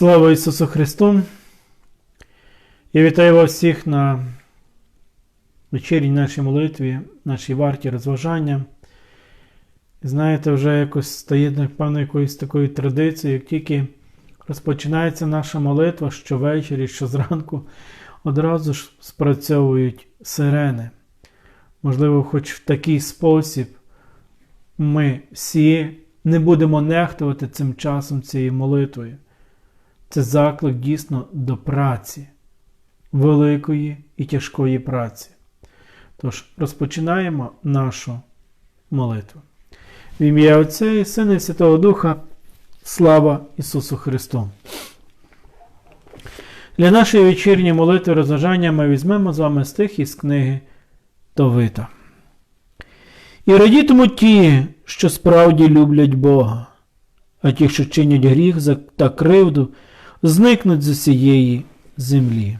Слава Ісусу Христу! Я вітаю вас всіх на вечірній нашій молитві, нашій варті розважання. Знаєте, вже якось стає, напевно, якоюсь такою традицією, як тільки розпочинається наша молитва щовечері, щозранку, одразу ж спрацьовують сирени. Можливо, хоч в такий спосіб ми всі не будемо нехтувати цим часом цією молитвою. Це заклик дійсно до праці, великої і тяжкої праці. Тож розпочинаємо нашу молитву. В ім'я Отця і Сина і Святого Духа. Слава Ісусу Христу! Для нашої вечірньої молитви розважання ми візьмемо з вами стих із книги Товита. І радітимуть ті, що справді люблять Бога, а ті, що чинять гріх та кривду, зникнуть з усієї землі.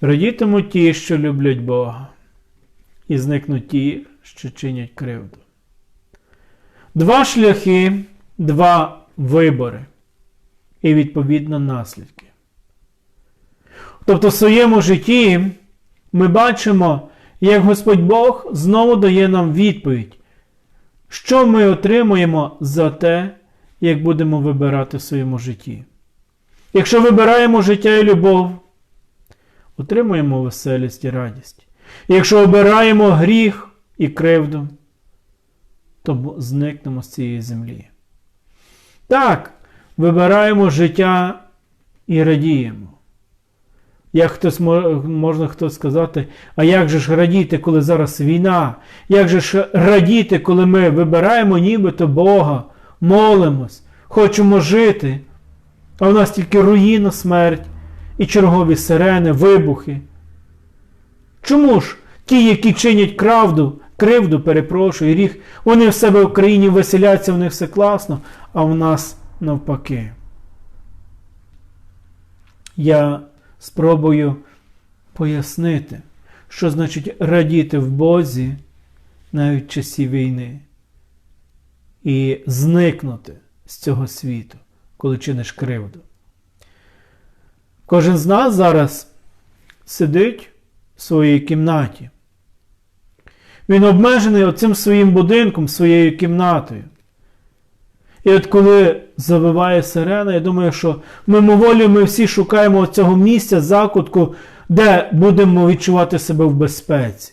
Радітимуть ті, що люблять Бога, і зникнуть ті, що чинять кривду. Два шляхи, два вибори і відповідно наслідки. Тобто в своєму житті ми бачимо, як Господь Бог знову дає нам відповідь, що ми отримуємо за те, як будемо вибирати в своєму житті. Якщо вибираємо життя і любов, отримуємо веселість і радість. Якщо обираємо гріх і кривду, то зникнемо з цієї землі. Так, вибираємо життя і радіємо. Як хтось можна хтось сказати, а як же ж радіти, коли зараз війна? Як же ж радіти, коли ми вибираємо нібито Бога, молимось, хочемо жити, а в нас тільки руїна, смерть і чергові сирени, вибухи? Чому ж ті, які чинять кравду, кривду, перепрошую, ріг, вони в себе в країні веселяться, в них все класно, а в нас навпаки? Я спробую пояснити, що значить радіти в Бозі навіть в часі війни і зникнути з цього світу, коли чиниш кривду. Кожен з нас зараз сидить в своїй кімнаті. Він обмежений оцим своїм будинком, своєю кімнатою. І от коли завиває сирена, я думаю, що мимоволі ми всі шукаємо цього місця, закутку, де будемо відчувати себе в безпеці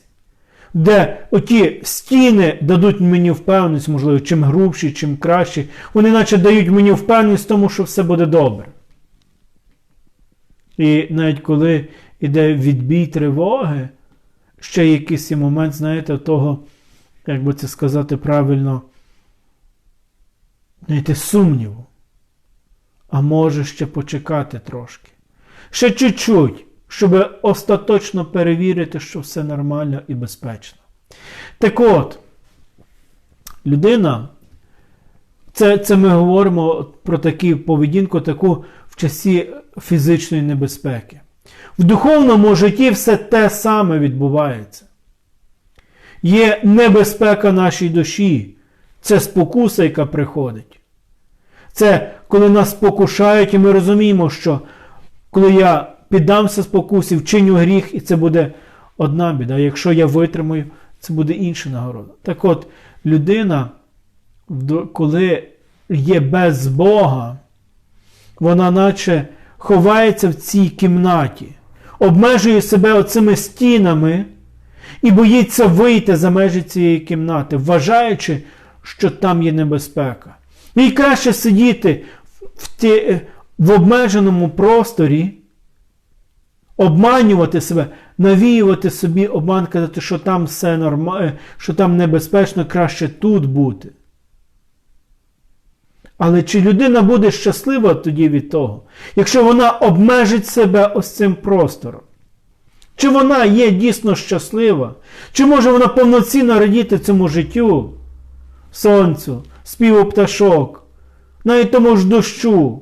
де оті стіни дадуть мені впевненість, можливо, чим грубші, чим кращі, вони наче дають мені впевненість тому, що все буде добре. І навіть коли йде відбій тривоги, ще якийсь момент, знаєте, того, як би це сказати правильно, знаєте, сумніву. А може ще почекати трошки. Ще чуть-чуть щоб остаточно перевірити, що все нормально і безпечно. Так от, людина, це це ми говоримо про таку поведінку, таку в часі фізичної небезпеки. В духовному житті все те саме відбувається. Є небезпека нашій душі, це спокуса, яка приходить. Це коли нас спокушають, і ми розуміємо, що коли я піддамся спокусі, вчиню гріх, і це буде одна біда. Якщо я витримую, це буде інша нагорода. Так от, людина, коли є без Бога, вона наче ховається в цій кімнаті, обмежує себе оцими стінами і боїться вийти за межі цієї кімнати, вважаючи, що там є небезпека. І краще сидіти в, ті, в обмеженому просторі обманювати себе, навіювати собі обман, казати, що там все нормально, що там небезпечно, краще тут бути. Але чи людина буде щаслива тоді від того, якщо вона обмежить себе ось цим простором? Чи вона є дійсно щаслива? Чи може вона повноцінно радіти цьому життю, сонцю, співу пташок, навіть тому ж дощу,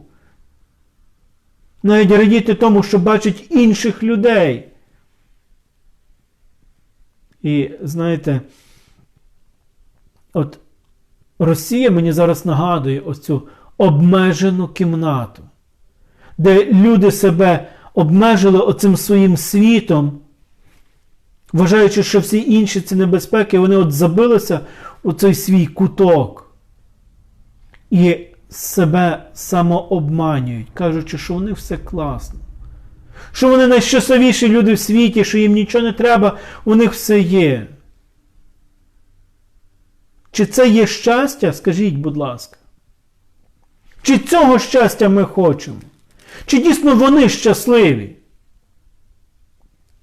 навіть радіти тому, що бачить інших людей. І знаєте, от Росія мені зараз нагадує ось цю обмежену кімнату, де люди себе обмежили оцим своїм світом, вважаючи, що всі інші ці небезпеки, вони от забилися у цей свій куток і себе самообманюють, кажучи, що вони все класно. Що вони найщасливіші люди в світі, що їм нічого не треба, у них все є. Чи це є щастя? Скажіть, будь ласка. Чи цього щастя ми хочемо? Чи дійсно вони щасливі?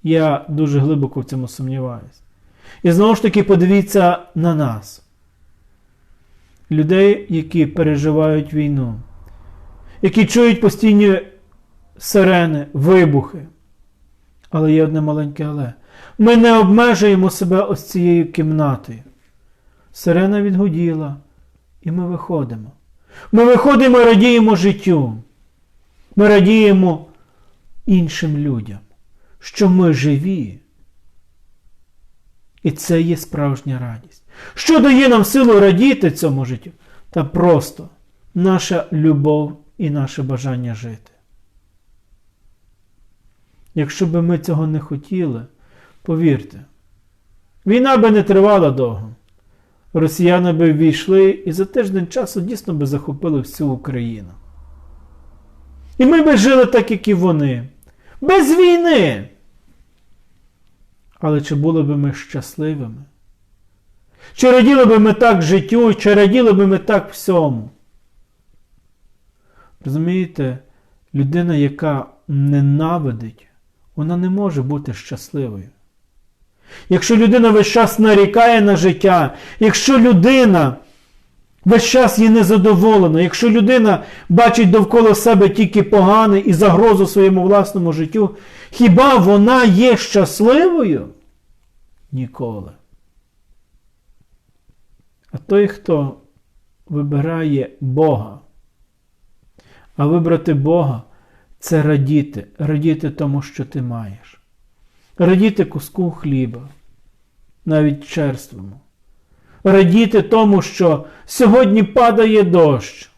Я дуже глибоко в цьому сумніваюся. І знову ж таки подивіться на нас, людей, які переживають війну, які чують постійні сирени, вибухи. Але є одне маленьке але. Ми не обмежуємо себе ось цією кімнатою. Сирена відгуділа, і ми виходимо. Ми виходимо і радіємо життю. Ми радіємо іншим людям, що ми живі. І це є справжня радість. Що дає нам силу радіти цьому життю? Та просто наша любов і наше бажання жити. Якщо би ми цього не хотіли, повірте, війна би не тривала довго. Росіяни би ввійшли і за тиждень часу дійсно би захопили всю Україну. І ми би жили так, як і вони. Без війни. Але чи були б ми щасливими? Чи раділи би ми так життю, чи раділи би ми так всьому? Розумієте, людина, яка ненавидить, вона не може бути щасливою. Якщо людина весь час нарікає на життя, якщо людина весь час є незадоволена, якщо людина бачить довкола себе тільки погане і загрозу своєму власному життю, хіба вона є щасливою? Ніколи. А той, хто вибирає Бога, а вибрати Бога це радіти, радіти тому, що ти маєш. Радіти куску хліба, навіть черствому. Радіти тому, що сьогодні падає дощ.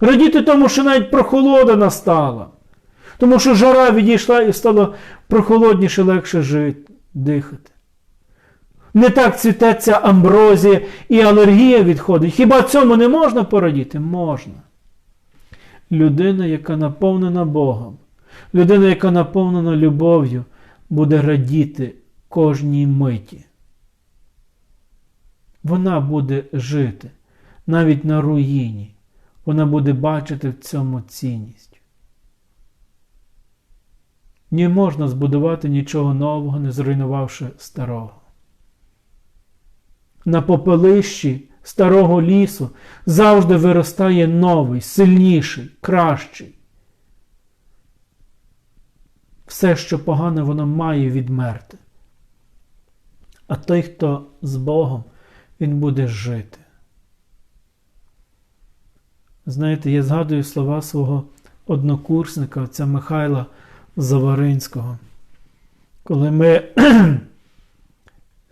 Радіти тому, що навіть прохолода настала. Тому що жара відійшла і стало прохолодніше, легше жити, дихати. Не так цвітеться амброзія і алергія відходить. Хіба цьому не можна порадіти? Можна. Людина, яка наповнена Богом, людина, яка наповнена любов'ю, буде радіти кожній миті. Вона буде жити навіть на руїні. Вона буде бачити в цьому цінність. Не можна збудувати нічого нового, не зруйнувавши старого. На попелищі старого лісу завжди виростає новий, сильніший, кращий. Все, що погане, воно має відмерти. А той, хто з Богом, він буде жити. Знаєте, я згадую слова свого однокурсника, отця Михайла Заваринського. Коли ми,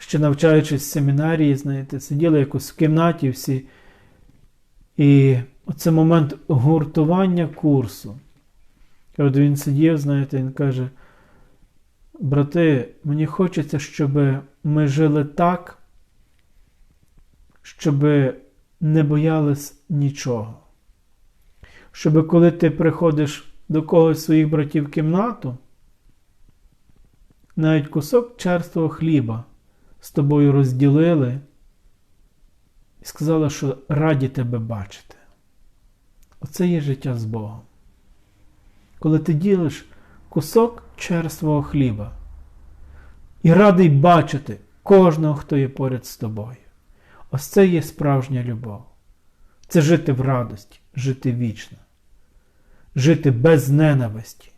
ще навчаючись в семінарії, знаєте, сиділи якось в кімнаті всі, і оце момент гуртування курсу. І от він сидів, знаєте, він каже: брати, мені хочеться, щоб ми жили так, щоб не боялись нічого. Щоб коли ти приходиш до когось своїх братів в кімнату, навіть кусок черствого хліба з тобою розділили і сказали, що раді тебе бачити. Оце є життя з Богом коли ти ділиш кусок черствого хліба і радий бачити кожного, хто є поряд з тобою. Ось це є справжня любов. Це жити в радості, жити вічно, жити без ненависті.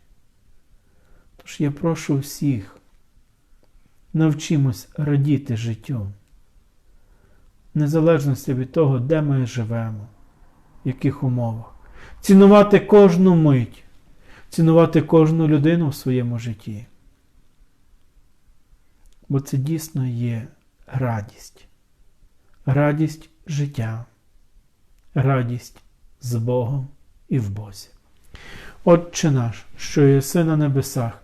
Тож я прошу всіх, навчимось радіти життю, незалежності від того, де ми живемо, в яких умовах, цінувати кожну мить. Цінувати кожну людину в своєму житті. Бо це дійсно є радість, радість життя, радість з Богом і в Бозі. Отче наш, що єси на небесах,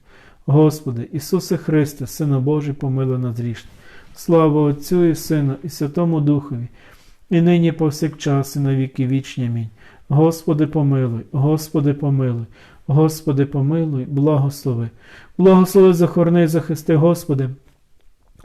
Господи, Ісусе Христе, Сину Божий, помилуй нас грішних. Слава Отцю і Сину, і Святому Духові, і нині повсякчас, і на віки вічні. Амінь. Господи, помилуй, Господи, помилуй, Господи, помилуй, благослови. Благослови, захорони, захисти, Господи,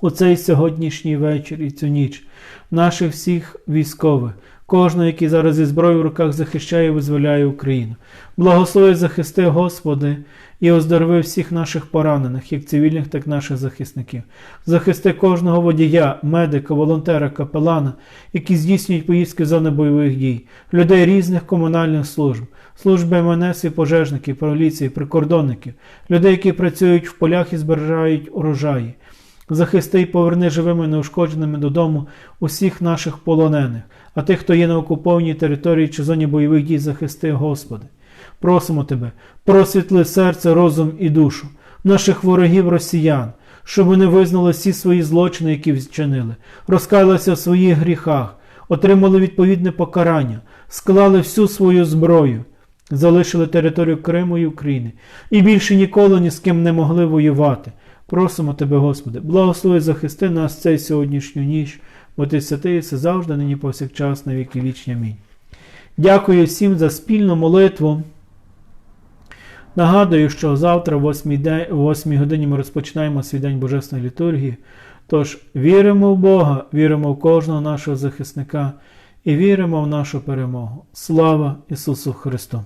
у цей сьогоднішній вечір і цю ніч наших всіх військових, кожного, який зараз зі зброєю в руках захищає і визволяє Україну. Благослови захисти, Господи, і оздорови всіх наших поранених, як цивільних, так і наших захисників. Захисти кожного водія, медика, волонтера, капелана, які здійснюють поїздки зони бойових дій, людей різних комунальних служб, служби МНС і пожежників, поліції, прикордонників, людей, які працюють в полях і зберігають урожаї. Захисти й поверни живими і неушкодженими додому усіх наших полонених, а тих, хто є на окупованій території чи зоні бойових дій, захисти, Господи. Просимо Тебе, просвітли серце, розум і душу наших ворогів росіян, щоб вони визнали всі свої злочини, які вчинили, розкаялися в своїх гріхах, отримали відповідне покарання, склали всю свою зброю, залишили територію Криму і України і більше ніколи ні з ким не могли воювати. Просимо Тебе, Господи, благослови захисти нас цей сьогоднішню ніч, бо Ти святий, все завжди, нині повсякчас, на віки вічні. Амінь. Дякую всім за спільну молитву. Нагадую, що завтра, о 8, день, о 8 годині, ми розпочинаємо свій день Божественної літургії. Тож віримо в Бога, віримо в кожного нашого захисника і віримо в нашу перемогу. Слава Ісусу Христу!